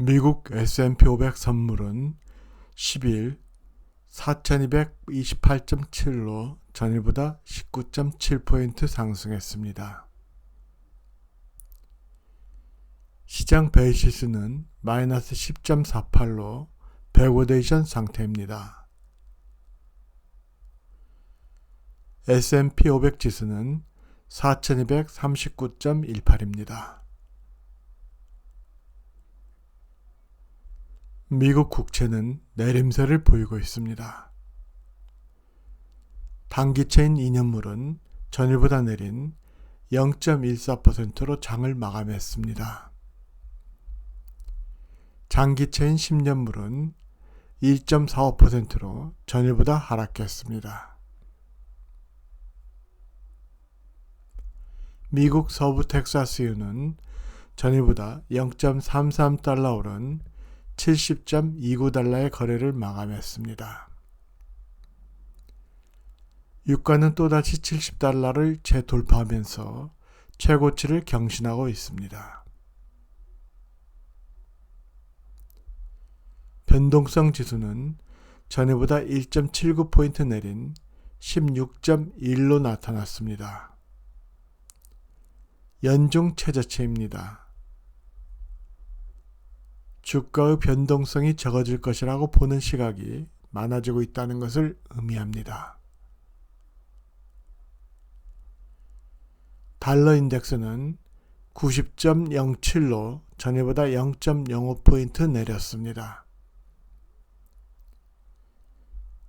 미국 S&P 500 선물은 10일 4228.7로 전일보다 19.7포인트 상승했습니다. 시장 베이시스는 마이너스 10.48로 백오데이션 상태입니다. S&P 500 지수는 4239.18입니다. 미국 국채는 내림세를 보이고 있습니다. 단기채인 2년물은 전일보다 내린 0.14%로 장을 마감했습니다. 장기채인 10년물은 1.45%로 전일보다 하락했습니다. 미국 서부 텍사스유는 전일보다 0.33달러 오른 70.29달러의 거래를 마감했습니다. 유가는 또다시 70달러를 재돌파하면서 최고치를 경신하고 있습니다. 변동성 지수는 전에보다 1.79포인트 내린 16.1로 나타났습니다. 연중 최저치입니다. 주가의 변동성이 적어질 것이라고 보는 시각이 많아지고 있다는 것을 의미합니다. 달러 인덱스는 90.07로 전에보다 0.05포인트 내렸습니다.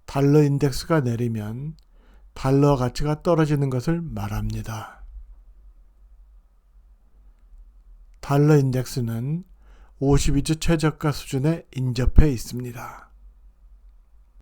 달러 인덱스가 내리면 달러 가치가 떨어지는 것을 말합니다. 달러 인덱스는 52주 최저가 수준에 인접해 있습니다.